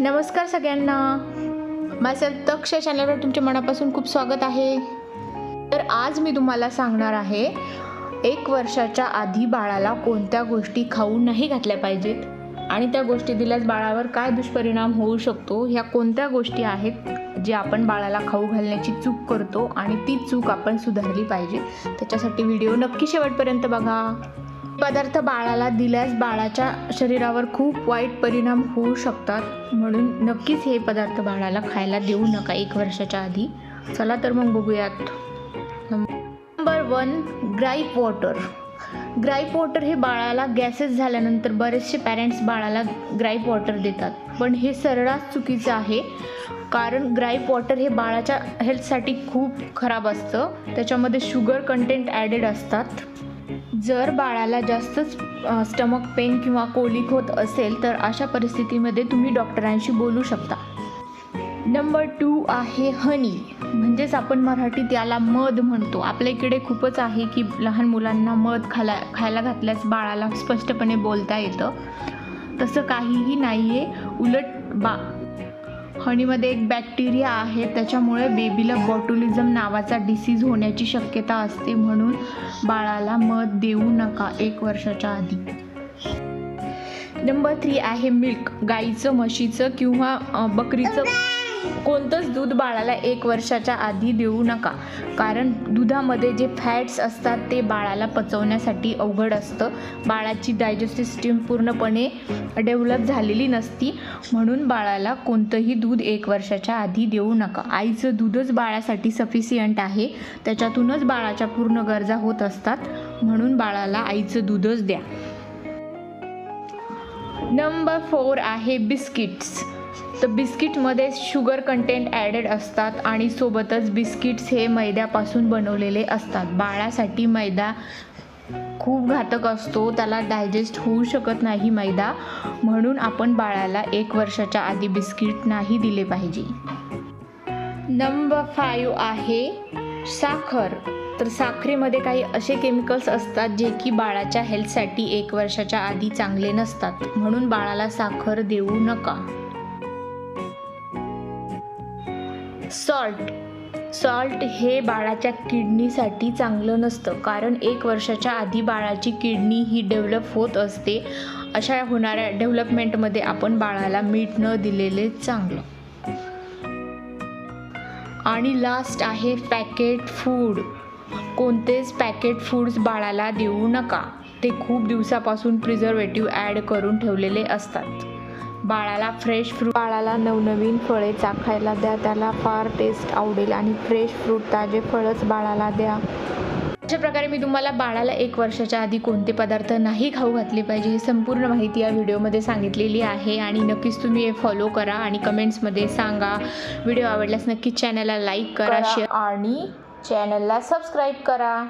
नमस्कार सगळ्यांना. माझं तक्ष चॅनलवर तुमच्या मनापासून खूप स्वागत आहे. तर आज मी तुम्हाला सांगणार आहे एक वर्षाच्या आधी बाळाला कोणत्या गोष्टी खाऊ नाही घातल्या पाहिजेत आणि त्या गोष्टी दिल्यास बाळावर काय दुष्परिणाम होऊ शकतो ह्या कोणत्या गोष्टी आहेत जे आपण बाळाला खाऊ घालण्याची चूक करतो आणि ती चूक आपण सुधारली पाहिजे. त्याच्यासाठी व्हिडिओ नक्की शेवटपर्यंत बघा. पदार्थ बाळाला दिल्यास बाळाच्या शरीरावर खूप वाईट परिणाम होऊ शकतात. म्हणून नक्कीच हे पदार्थ बाळाला खायला देऊ नका एक वर्षाच्या आधी. चला तर मग बघूयात. Number one gripe water gripe water हे बाळाला गॅसेस झाल्यानंतर बरेचसे पॅरेंट्स बाळाला ग्राईप वॉटर देतात. पण हे सर्रास चुकीचं आहे. कारण ग्राईप वॉटर हे बाळाच्या हेल्थसाठी खूप खराब असतं. त्याच्यामध्ये शुगर कंटेंट ॲडेड असतात. जर बाळाला जास्तच स्टमक पेन किंवा कोलिक होत असेल तर अशा परिस्थितीमध्ये तुम्ही डॉक्टरांशी बोलू शकता. नंबर टू आहे हनी म्हणजेच आपण मराठीत याला मध म्हणतो. आपल्या इकडे खूपच आहे की लहान मुलांना मध खाला खायला घातल्यास बाळाला स्पष्टपणे बोलता येतं. तसं काहीही नाही आहे उलट बा हनीमध्ये एक बॅक्टेरिया आहे त्याच्यामुळे बेबीला बॉटुलिझम नावाचा डिसीज होण्याची शक्यता असते म्हणून बाळाला मध देऊ नका एक वर्षाच्या आधी. नंबर थ्री आहे मिल्क गाईचं म्हशीचं किंवा बकरीचं. कोणतंच दूध बाळाला एक वर्षाच्या आधी देऊ नका. कारण दुधामध्ये जे फॅट्स असतात ते बाळाला पचवण्यासाठी अवघड असतं. बाळाची डायजेस्टिव्ह सिस्टीम पूर्णपणे डेव्हलप झालेली नसती. म्हणून बाळाला कोणतंही दूध एक वर्षाच्या आधी देऊ नका. आईचं दूधच बाळासाठी सफिशियंट आहे. त्याच्यातूनच बाळाच्या पूर्ण गरजा होत असतात. म्हणून बाळाला आईचं दूधच द्या. नंबर फोर आहे बिस्किट्स. तर बिस्किटमध्ये शुगर कंटेंट ॲडेड असतात आणि सोबतच बिस्किट्स हे मैद्यापासून बनवलेले असतात. बाळासाठी मैदा खूप घातक असतो. त्याला डायजेस्ट होऊ शकत नाही मैदा. म्हणून आपण बाळाला एक वर्षाच्या आधी बिस्किट नाही दिले पाहिजे. नंबर फाईव्ह आहे साखर. तर साखरेमध्ये काही असे केमिकल्स असतात जे की बाळाच्या हेल्थसाठी एक वर्षाच्या आधी चांगले नसतात. म्हणून बाळाला साखर देऊ नका. सॉल्ट. सॉल्ट हे बाळाच्या किडनीसाठी चांगलं नसतं कारण एक वर्षाच्या आधी बाळाची किडनी ही डेव्हलप होत असते. अशा होणाऱ्या डेव्हलपमेंटमध्ये आपण बाळाला मीठ न दिलेले चांगलं. आणि लास्ट आहे पॅकेट फूड कोणतेच पॅकेट फूड्स बाळाला देऊ नका. ते खूप दिवसापासून प्रिझर्वेटिव्ह ॲड करून ठेवलेले असतात. बाळाला फ्रेश फ्रूट बाळाला नवनवीन फळे चाखायला द्या. त्याला फार टेस्ट आवडेल आणि फ्रेश फ्रूट ताजे फळच बाळाला द्या. अशा प्रकारे मी तुम्हाला बाळाला एक वर्षाच्या आधी कोणते पदार्थ नाही खाऊ घातले पाहिजे ही संपूर्ण माहिती या व्हिडिओमध्ये सांगितलेली आहे आणि नक्कीच तुम्ही हे फॉलो करा आणि कमेंट्समध्ये सांगा. व्हिडिओ आवडल्यास नक्कीच चॅनलला लाईक करा शेअर आणि चॅनलला सबस्क्राईब करा.